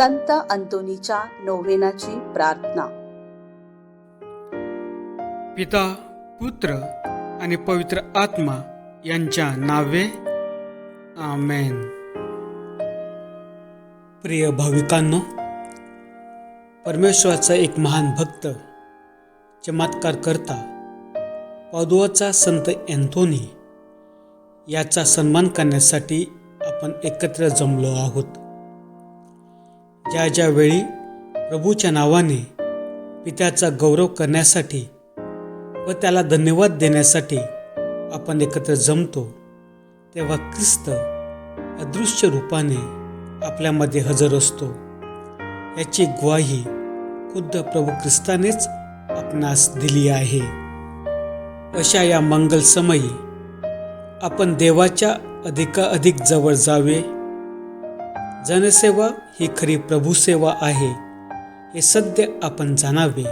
संत अंतोनीच्या नोवेनाची प्रार्थना. पिता पुत्र आणि पवित्र आत्मा यांच्या नावे आमेन. प्रिय भाविकांनो परमेश्वराचा एक महान भक्त चमत्कार करता पादुआचा संत अँथोनी याचा सन्मान करण्यासाठी आपण एकत्र जमलो आहोत. ज्या ज्या वेळी प्रभूच्या नावाने पित्याचा गौरव करण्यासाठी व त्याला धन्यवाद देण्यासाठी आपण एकत्र जमतो तेव्हा ख्रिस्त अदृश्य रूपाने आपल्यामध्ये हजर असतो. याची ग्वाही खुद्द प्रभू ख्रिस्तानेच आपणास दिली आहे. अशा या मंगलसमयी आपण देवाच्या अधिकाधिक जवळ जावे जनसेवा ही खरी प्रभूसेवा आहे हे सध्या आपण जाणावे.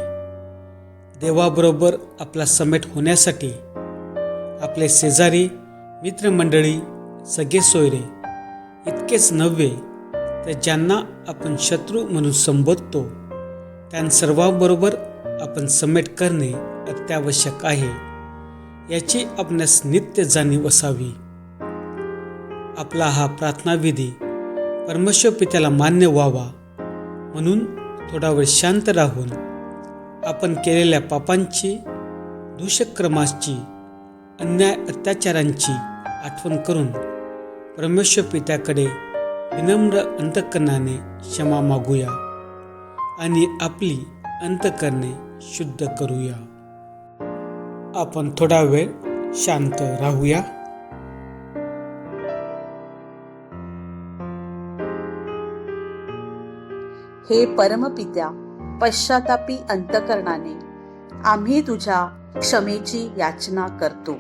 देवाबरोबर आपला समेट होण्यासाठी आपले शेजारी मित्रमंडळी सगळे सोयरे इतकेच नव्हे तर ज्यांना आपण शत्रू म्हणून संबोधतो त्यां सर्वांबरोबर आपण समेट करणे अत्यावश्यक आहे याची आपणास नित्य जाणीव असावी. आपला हा प्रार्थनाविधी परमेश्वर पित्याला मान्य व्हावा. म्हणून थोडा वेळ शांत राहून आपण केलेल्या पापांची दुष्यक्रमाची अन्याय अत्याचारांची आठवण करून परमेश्वर पित्याकडे विनम्र अंतकरणाने क्षमा मागूया आणि आपली अंतकरणे शुद्ध करूया. आपण थोडा वेळ शांत राहूया. हे परमपित्या पश्चातापी अंतकरणाने आम्ही तुझ्या क्षमेची याचना करतो.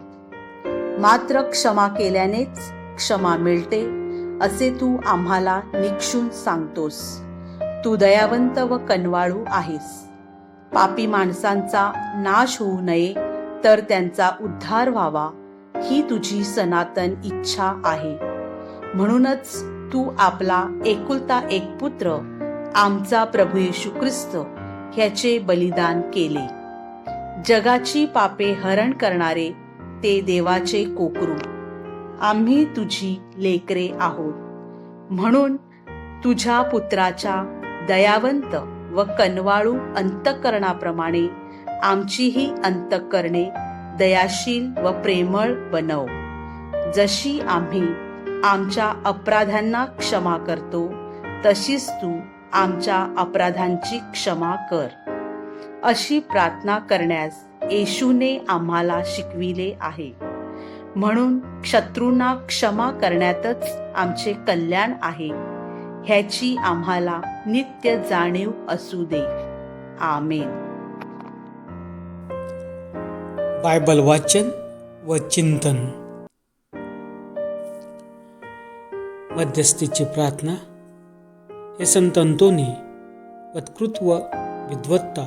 मात्र क्षमा केल्यानेच क्षमा मिळते असे तू आम्हाला निक्षून सांगतोस. तू दयावंत व कनवाळू आहेस. पापी माणसांचा नाश होऊ नये तर त्यांचा उद्धार व्हावा ही तुझी सनातन इच्छा आहे. म्हणूनच तू आपला एकुलता एक पुत्र आमचा प्रभू येशू ख्रिस्त ह्याचे बलिदान केले. जगाची पापे हरण करणारे ते देवाचे कोकरू आम्ही तुझी लेकरे आहोत. म्हणून तुझ्या पुत्राच्या दयावंत व कनवाळू अंतकरणाप्रमाणे आमचीही अंतकरणे दयाशील व प्रेमळ बनव. जशी आम्ही आमच्या अपराधांना क्षमा करतो तशीच तू आमच्या अपराधांची क्षमा कर. अशी प्रार्थना करण्यास येशूने आम्हाला शिकविले आहे. म्हणून शत्रूंना क्षमा करण्यातच आमचे कल्याण आहे. ह्याची आम्हाला नित्य जाणीव असू दे. आमेन. बायबल वाचन व चिंतन. मध्यस्थीची प्रार्थना. हे संत अंतोनी वत्कृत्व विद्वत्ता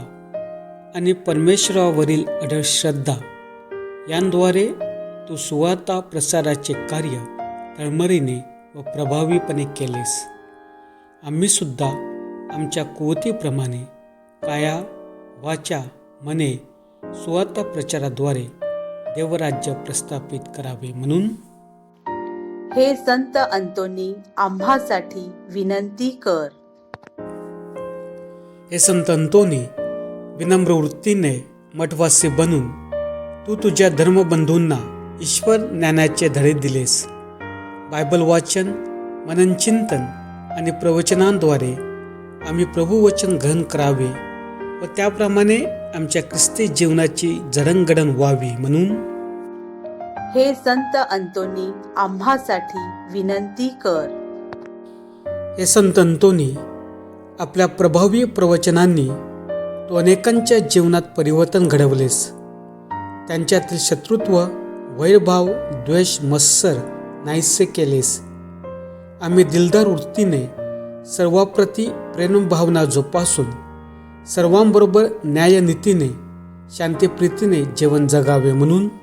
आणि परमेश्वरावरील अढळ श्रद्धा यांद्वारे तू सुवाता प्रसाराचे कार्य तळमळीने व प्रभावीपणे केलेस. आम्हीसुद्धा आमच्या कुवतीप्रमाणे काया वाचा मने सुवाता प्रचाराद्वारे देवराज्य प्रस्थापित करावे म्हणून हे संत अंतोनी आम्हासाठी विनंती कर. हे संत अंतोनी विनम्र वृत्तीने मठवासी बनून तू तुझ्या धर्मबंधूंना ईश्वर ज्ञानाचे धडे दिलेस. बायबल वाचन मननचिंतन आणि प्रवचनांद्वारे आम्ही प्रभुवचन ग्रहण करावे व त्याप्रमाणे आमच्या ख्रिस्ती जीवनाची जडणघडण व्हावी म्हणून हे संत अंतोनी आम्हासाठी विनंती कर. हे संत अंतोनी आपल्या प्रभावी प्रवचनांनी तू अनेकांच्या जीवनात परिवर्तन घडवलेस. त्यांच्यातील शत्रुत्व वैरभाव द्वेष मत्सर नाहीसे केलेस. आम्ही दिलदार वृत्तीने सर्वाप्रती प्रेमभावना जोपासून सर्वांबरोबर न्यायनीतीने शांतीप्रीतीने जीवन जगावे म्हणून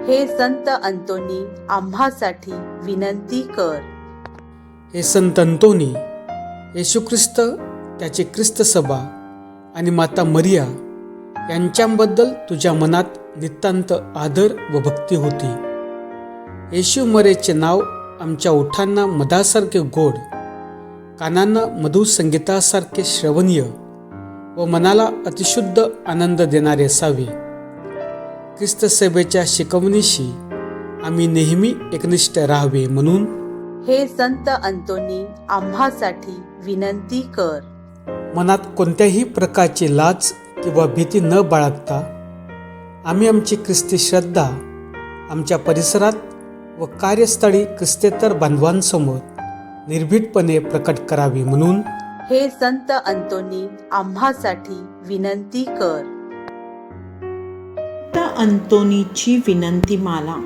हे संत अंतोनी आम्हासाठी विनंती कर. हे संत अंतोनी येशू ख्रिस्त त्याची ख्रिस्त सभा आणि माता मरिया यांच्याबद्दल तुझ्या मनात नितांत आदर व भक्ती होती. येशू मरेचे नाव आमच्या ओठांना मधासारखे गोड कानांना मधु संगीतासारखे श्रवणीय व मनाला अतिशुद्ध आनंद देणारे असावे. ख्रिस्त सेवेच्या शिकवणीशी आम्ही नेहमी एकनिष्ठ राहावे म्हणून हे संत अंतोनी आम्हासाठी विनंती कर. मनात कोणत्याही प्रकारची लाज किंवा भीती न बाळगता आम्ही आमची ख्रिस्ती श्रद्धा आमच्या परिसरात व कार्यस्थळी ख्रिस्तेतर बांधवांसमोर निर्भीडपणे प्रकट करावी म्हणून हे संत अंतोनी आम्हासाठी विनंती कर. अंतोनीची विनंती माला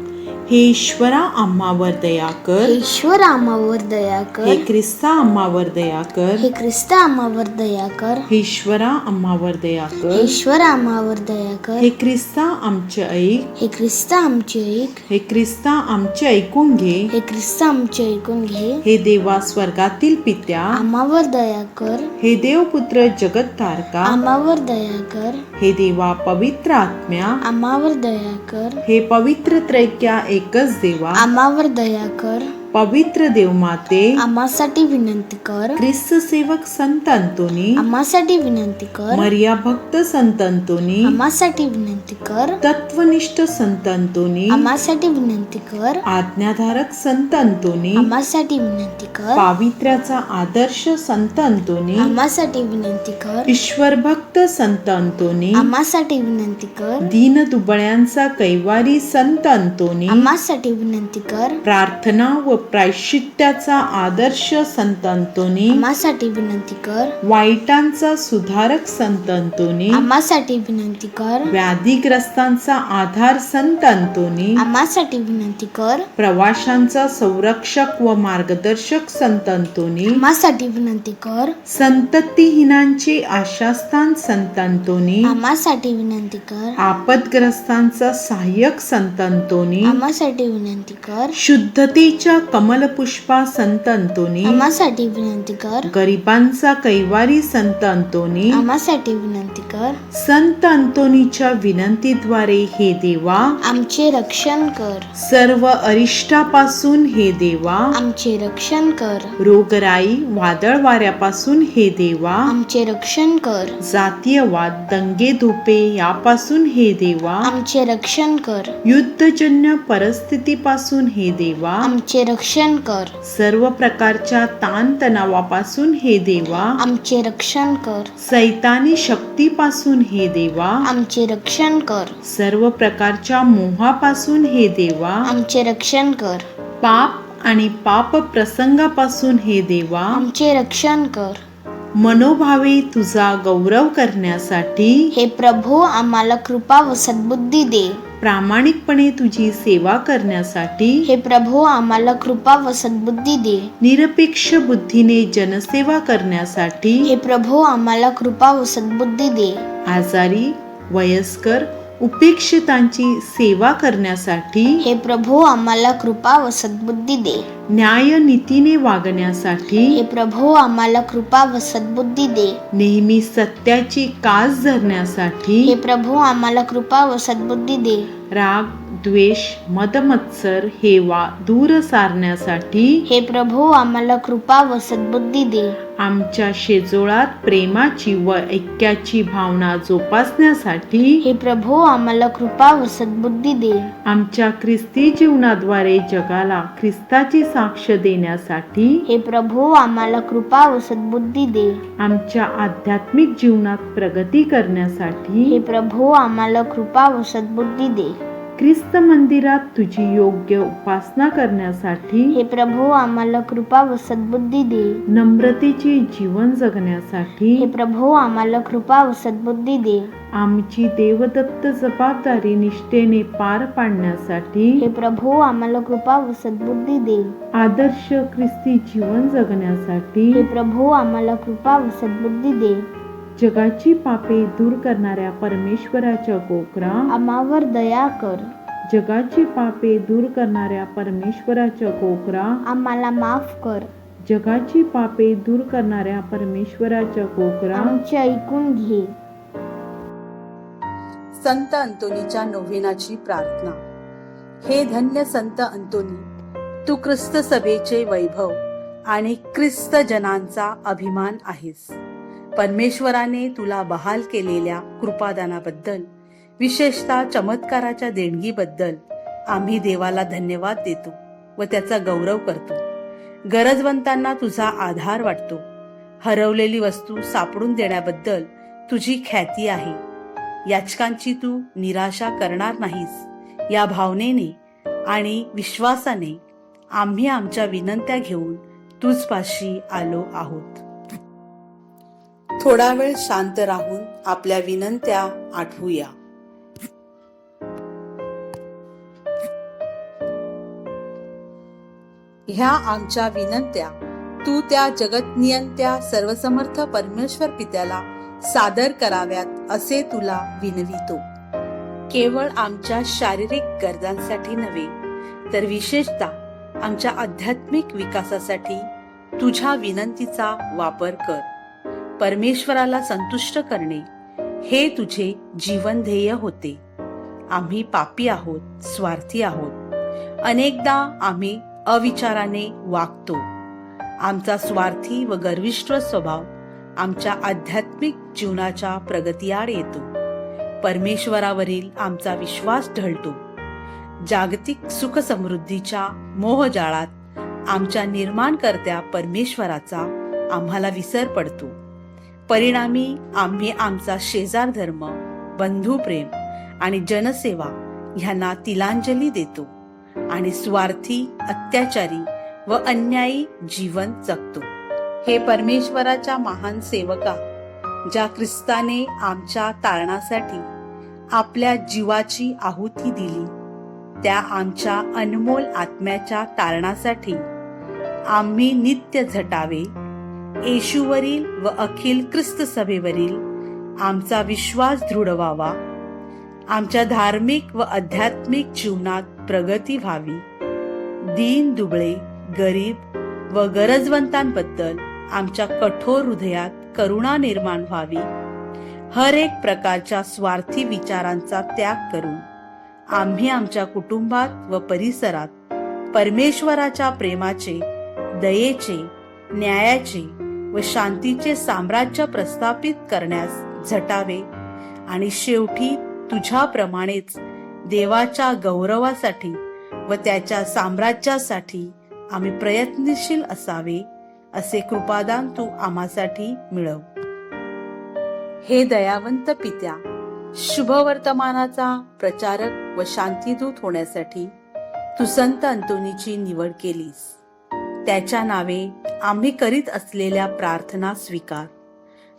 हे ईश्वरा आम्हावर दया कर. ईश्वर आम्हावर दया हे कर ख्रिस्ता आम्हावर दया कर. हे ख्रिस्त आम्हावर दया कर. हे ईश्वरा आम्हावर दया कर. ईश्वर आम्हावर दया कर. हे ख्रिस्ता आमचे ऐक. हे ख्रिस्त आमचे ऐक. हे ख्रिस्ता आमचे ऐकून घे. हे ख्रिस्त आमचे ऐकून घे. हे देवा स्वर्गातील पित्या. आम्हावर दया कर. हे देवपुत्र जगत तारका. आम्हावर दया कर. हे देवा पवित्र आत्म्या. आम्हावर दया कर. हे पवित्र त्रैक्या एकच देवा. आम्हावर दया कर. पवित्र देवमाते आम्हासाठी विनंती कर. ख्रिस्त सेवक संत अंतोनी आम्हासाठी विनंती कर. मर्या भक्त संत अंतोनी आम्हासाठी विनंती कर. तत्वनिष्ठ संत अंतोनी आम्हासाठी विनंती कर. आज्ञाधारक संत अंतोनी आम्हासाठी विनंती कर. पावित्र्याचा आदर्श संत अंतोनी आम्हासाठी विनंती कर. ईश्वर भक्त संत अंतोनी आम्हासाठी विनंती कर. दीन दुबळ्यांचा कैवारी संत अंतोनी आम्हासाठी विनंती कर. प्रार्थना व प्रायश्चित्याचा आदर्श संत अंतोनी आम्हासाठी विनंती कर. वाईटांचा सुधारक संत अंतोनी आम्हासाठी विनंती कर. व्याधीग्रस्तांचा आधार संत अंतोनी आम्हासाठी विनंती कर. प्रवाशांचा संरक्षक व मार्गदर्शक संत अंतोनी आम्हासाठी विनंती कर. संततीहीनांचे आशास्थान संत अंतोनी आम्हासाठी विनंती कर. आपदग्रस्तांचा सहाय्यक संत अंतोनी आम्हासाठी विनंती कर. शुद्धतेच्या कमलपुष्पा संत अंतोनी. आम्हासाठी विनंती कर. गरिबांचा कैवारी संत अंतोनी. आम्हासाठी विनंती कर. संत अंतोनीच्या विनंतीद्वारे हे देवा. आमचे रक्षण कर. सर्व अरिष्टापासून हे देवा. आमचे रक्षण कर. रोगराई वादळ वाऱ्यापासून हे देवा. आमचे रक्षण कर. जातीयवाद दंगे धोपे यापासून हे देवा. आमचे रक्षण कर. युद्धजन्य परिस्थितीपासून हे देवा. आमचे रक्षण कर. सर्व प्रकारच्या ताणतणावापासून हे देवा. आमचे रक्षण कर. सैतानी शक्तीपासून हे देवा. आमचे रक्षण कर. सर्व प्रकारच्या मोहापासून हे देवा. आमचे रक्षण कर. पाप आणि पाप प्रसंगापासून हे देवा. आमचे रक्षण कर. मनोभावे तुझा गौरव करण्यासाठी हे प्रभू आम्हाला कृपा व सद्बुद्धी दे. प्रामाणिकपणे तुझी सेवा करण्यासाठी हे प्रभू आम्हाला कृपा व सद्बुद्धी दे. निरपेक्ष बुद्धीने जनसेवा करण्यासाठी हे प्रभू आम्हाला कृपा व सद्बुद्धी दे. आजारी वयस्कर उपेक्षितांची सेवा करण्यासाठी हे प्रभू आम्हाला कृपा व सद्बुद्धी दे. न्याय नीतीने वागण्यासाठी हे प्रभू आम्हाला कृपा व सद्बुद्धी दे. नेहमी सत्याची कास धरण्यासाठी हे प्रभू आम्हाला कृपा व सद्बुद्धी दे. राग द्वेष मदमत्सर हेवा दूर सारण्यासाठी हे प्रभू आम्हाला कृपा व सद्बुद्धी दे. आमच्या शेजोळात प्रेमाची व ऐक्याची भावना जोपासण्यासाठी हे प्रभू आम्हाला कृपा व सद्बुद्धी दे. आमच्या ख्रिस्ती जीवनाद्वारे जगाला ख्रिस्ताची साक्ष देण्यासाठी हे प्रभू आम्हाला कृपा व सद्बुद्धी दे. आमच्या आध्यात्मिक जीवनात प्रगती करण्यासाठी हे प्रभू आम्हाला कृपा व सद्बुद्धी दे. ख्रिस्त मंदिरात तुझी योग्य उपासना करण्यासाठी हे प्रभू आम्हाला कृपा व सद्बुद्धी दे. नम्रतेचे जीवन जगण्यासाठी हे प्रभू आम्हाला कृपा व सद्बुद्धी दे. आमची देवदत्त जबाबदारी निष्ठेने पार पाडण्यासाठी हे प्रभू आम्हाला कृपा व सद्बुद्धी दे. आदर्श ख्रिस्ती जीवन जगण्यासाठी हे प्रभू आम्हाला कृपा व सद्बुद्धी दे. जगाची पापे दूर करणाऱ्या परमेश्वराच्या कोकरा आम्हावर दया कर. जगाची पापे दूर करणाऱ्या परमेश्वराच्या कोकरा आम्हाला माफ कर. जगाची पापे दूर करणाऱ्या परमेश्वराच्या कोकरा आमचे ऐकून घे. संत अंतोनीच्या नोव्हेनाची प्रार्थना. हे धन्य संत अंतोनी तू ख्रिस्त सभेचे वैभव आणि ख्रिस्त जनांचा अभिमान आहेस. परमेश्वराने तुला बहाल केलेल्या कृपादानाबद्दल विशेषतः चमत्काराच्या देणगीबद्दल आम्ही देवाला धन्यवाद देतो व त्याचा गौरव करतो. गरजवंतांना तुझा आधार वाटतो. हरवलेली वस्तू सापडून देण्याबद्दल तुझी ख्याती आहे. याचकांची तू निराशा करणार नाहीस. या भावनेने आणि विश्वासाने आम्ही आमच्या विनंत्या घेऊन तुझपाशी आलो आहोत. थोडा वेळ शांत राहून आपल्या विनंत्या आठवूया. ह्या आमच्या विनंत्या तू त्या जगतनियंत्या सर्वसमर्थ परमेश्वर पित्याला सादर कराव्यात असे तुला विनवितो केवळ आमच्या शारीरिक गरजांसाठी नव्हे तर विशेषतः आमच्या आध्यात्मिक विकासासाठी तुझ्या विनंतीचा वापर कर. परमेश्वराला संतुष्ट करणे हे तुझे जीवन ध्येय होते. आम्ही पापी आहोत स्वार्थी आहोत. अनेकदा आम्ही अविचाराने वागतो. आमचा स्वार्थी व गर्विष्ठ स्वभाव आमच्या आध्यात्मिक जीवनाच्या प्रगतीआड येतो. परमेश्वरावरील आमचा विश्वास ढळतो. जागतिक सुख समृद्धीच्या मोहजाळात आमच्या निर्माणकर्त्या परमेश्वराचा आम्हाला विसर पडतो. परिणामी आम्ही आमचा शेजार धर्म बंधुप्रेम आणि जनसेवा ह्यांना तिलांजली देतो आणि स्वार्थी अत्याचारी व अन्यायी जीवन जगतो. हे परमेश्वराच्या महान सेवका ज्या ख्रिस्ताने आमच्या तारणासाठी आपल्या जीवाची आहुती दिली त्या आमच्या अनमोल आत्म्याच्या तारणासाठी आम्ही नित्य झटावे येशूवरील व अखिल ख्रिस्त सभेवरील आमचा विश्वास दृढ व्हावा. आमच्या धार्मिक व आध्यात्मिक जीवनात प्रगती व्हावी. दीन दुबळे गरीब व गरजवंतांबद्दल आमच्या कठोर हृदयात करुणा निर्माण व्हावी. हर एक प्रकारच्या स्वार्थी विचारांचा त्याग करून आम्ही आमच्या कुटुंबात व परिसरात परमेश्वराच्या प्रेमाचे दयेचे न्यायाचे व शांतीचे साम्राज्य प्रस्थापित करण्यास झटावे. आणि शेवटी तुझ्याप्रमाणेच देवाच्या गौरवासाठी व त्याच्या साम्राज्यासाठी आम्ही प्रयत्नशील असावे असे कृपादान तू आम्हासाठी मिळव. हे दयावंत पित्या शुभवर्तमानाचा प्रचारक व शांतीदूत होण्यासाठी तू संत अंतोनीची निवड केलीस. त्याच्या नावे आम्ही करीत असलेल्या प्रार्थना स्वीकार.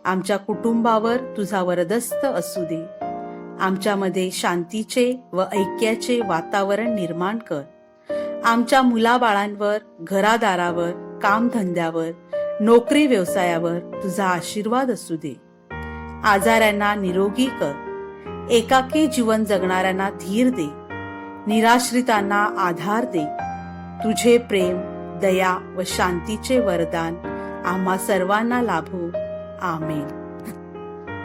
आमच्या कुटुंबावर तुझा वरदस्त असू दे. आमच्यामध्ये शांतीचे व ऐक्याचे वातावरण निर्माण कर. आमच्या मुलाबाळांवर घरादारावर कामधंद्यावर नोकरी व्यवसायावर तुझा आशीर्वाद असू दे. आजाऱ्यांना निरोगी कर. एकाकी जीवन जगणाऱ्यांना धीर दे. निराश्रितांना आधार दे. तुझे प्रेम दया व शांतीचे वरदान आम्हा सर्वांना लाभू. आमेन.